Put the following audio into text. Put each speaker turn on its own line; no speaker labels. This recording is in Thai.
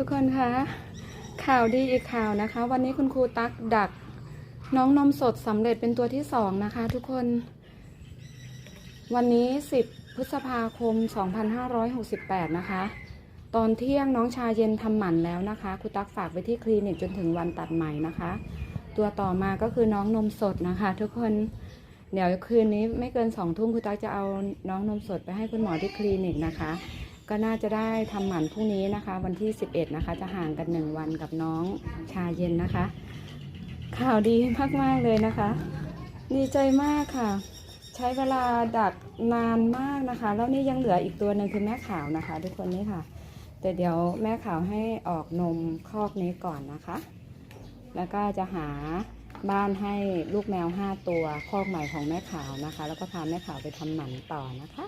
ทุกคนคะข่าวดีอีกข่าวนะคะ วันนี้คุณครูตักดักน้องนมสดสำเร็จเป็นตัวที่สองนะคะ ทุกคน วันนี้ 10 พฤษภาคม 2568 นะคะ ตอนเที่ยงน้องชาเย็นทำหมันแล้วนะคะครูตักฝากไปที่คลินิกจนถึงวันตัดใหม่นะคะ ตัวต่อมาก็คือน้องนมสดนะคะ ทุกคนเดี๋ยวคืนนี้ไม่เกินสองทุ่มครูตักจะเอาน้องนมสดไปให้คุณหมอที่คลินิกนะคะ ก็น่าจะได้ทำหมันพรุ่งนี้นะคะ วันที่ 11 นะคะ จะห่างกันหนึ่งวันกับน้องชาเย็นนะคะ ข่าวดีมาก ๆ เลยนะคะ ดีใจมากค่ะ ใช้เวลาดักนานมากนะคะ แล้วนี่ยังเหลืออีกตัวหนึ่งคือแม่ขาวนะคะ ทุกคนนี่ค่ะ แต่เดี๋ยวแม่ขาวให้ออกนมคอกนี้ก่อนนะคะ แล้วก็จะหาบ้านให้ลูกแมว 5 ตัวคอกใหม่ของแม่ขาวนะคะ แล้วก็พาแม่ขาวไปทำหมันต่อนะคะ